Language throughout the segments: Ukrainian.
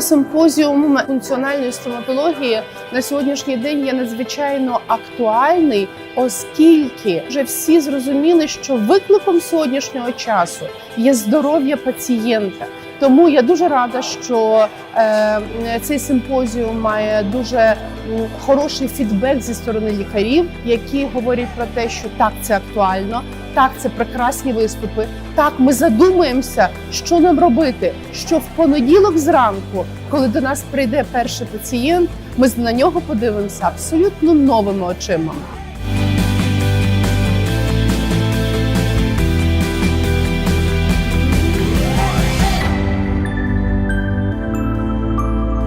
симпозіум функціональної стоматології на сьогоднішній день є надзвичайно актуальний, оскільки вже всі зрозуміли, що викликом сьогоднішнього часу є здоров'я пацієнта. Тому я дуже рада, що е, цей симпозіум має дуже хороший фідбек зі сторони лікарів, які говорять про те, що так це актуально, так це прекрасні виступи. Так, ми задумаємося, що нам робити. Що в понеділок зранку, коли до нас прийде перший пацієнт, ми на нього подивимося абсолютно новими очима.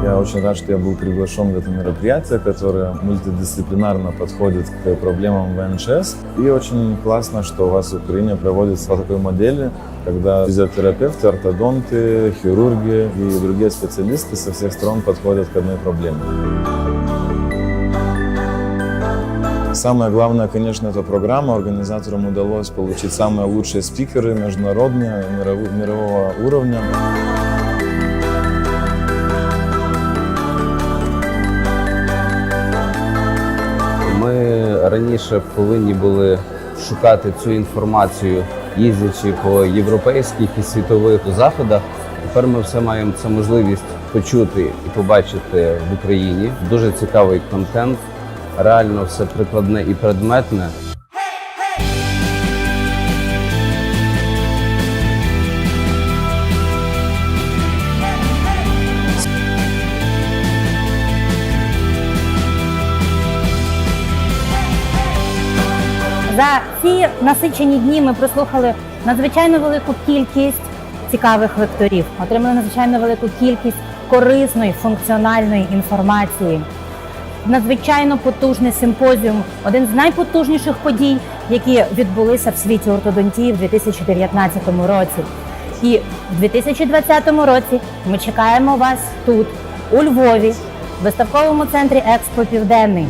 Я очень рад, что я был приглашен в это мероприятие, которое мультидисциплинарно подходит к проблемам ВНЧС. И очень классно, что у вас в Украине проводится по такой модели, когда физиотерапевты, ортодонты, хирурги и другие специалисты со всех сторон подходят к одной проблеме. Самое главное, конечно, это программа. Организаторам удалось получить самые лучшие спикеры международные, мирового, уровня. Раніше повинні були шукати цю інформацію, їздячи по європейських і світових заходах. Тепер ми все маємо це можливість почути і побачити в Україні. Дуже цікавий контент, реально все прикладне і предметне. За ці насичені дні ми прослухали надзвичайно велику кількість цікавих лекторів, отримали надзвичайно велику кількість корисної функціональної інформації. Надзвичайно потужний симпозіум, один з найпотужніших подій, які відбулися в світі ортодонтії в 2019 році. І в 2020 році ми чекаємо вас тут, у Львові, в виставковому центрі Експо Південний.